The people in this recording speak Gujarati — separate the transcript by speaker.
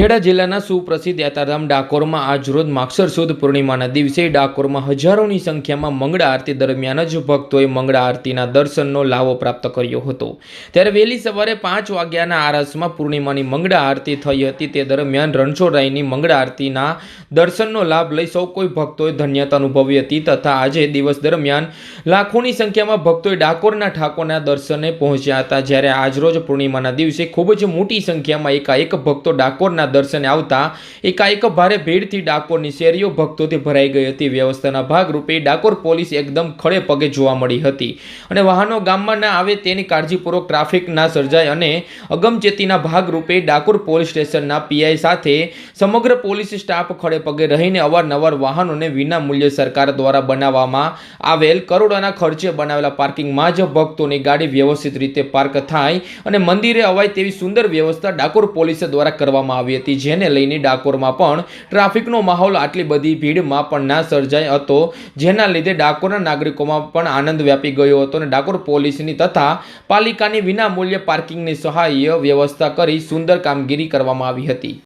Speaker 1: ખેડા જિલ્લાના સુપ્રસિદ્ધ યાત્રાધામ ડાકોરમાં આજરોજ માક્ષર સુદ પૂર્ણિમાના દિવસે ડાકોરમાં હજારોની સંખ્યામાં મંગળા આરતી દરમિયાન જ ભક્તોએ મંગળા આરતીના દર્શનનો લાવો પ્રાપ્ત કર્યો હતો. ત્યારે વહેલી સવારે પાંચ વાગ્યાના આરસમાં પૂર્ણિમાની મંગળા આરતી થઈ હતી. તે દરમિયાન રણછોડરાયની મંગળા આરતીના દર્શનનો લાભ લઈ સૌ કોઈ ભક્તોએ ધન્યતા અનુભવી હતી તથા આજે દિવસ દરમિયાન લાખોની સંખ્યામાં ભક્તોએ ડાકોરના ઠાકોરના દર્શને પહોંચ્યા હતા. જ્યારે આજરોજ પૂર્ણિમાના દિવસે ખૂબ જ મોટી સંખ્યામાં એકાએક ભક્તો ડાકોરના દર્શને આવતા એકાએક ભારે ભીડથી ડાકોરની શેરીઓ ભક્તોથી ભરાઈ ગઈ હતી. વ્યવસ્થાના ભાગરૂપે ડાકોર પોલીસ એકદમ ખડે પગે જોવા મળી હતી અને વાહનો ગામમાં ના આવે તેની કાળજીપૂર્વક ટ્રાફિક ના સર્જાય અને અગમચેતીના ભાગરૂપે ડાકોર પોલીસ સ્ટેશનના પીઆઈ સાથે સમગ્ર પોલીસ સ્ટાફ ખડે પગે રહીને અવારનવાર વાહનોને વિના મૂલ્યે સરકાર દ્વારા બનાવવામાં આવેલ કરોડોના ખર્ચે બનાવેલા પાર્કિંગમાં જ ભક્તોની ગાડી વ્યવસ્થિત રીતે પાર્ક થાય અને મંદિરે અવાય તેવી સુંદર વ્યવસ્થા ડાકોર પોલીસ દ્વારા કરવામાં આવી હતી જેને લઈને ડાકોરમાં પણ ટ્રાફિકનો માહોલ આટલી બધી ભીડમાં પણ ના સર્જાય હતો, જેના લીધે ડાકોરના નાગરિકોમાં પણ આનંદ વ્યાપી ગયો હતો અને ડાકોર પોલીસની તથા પાલિકાની વિના મૂલ્યે પાર્કિંગની સહાય વ્યવસ્થા કરી સુંદર કામગીરી કરવામાં આવી હતી.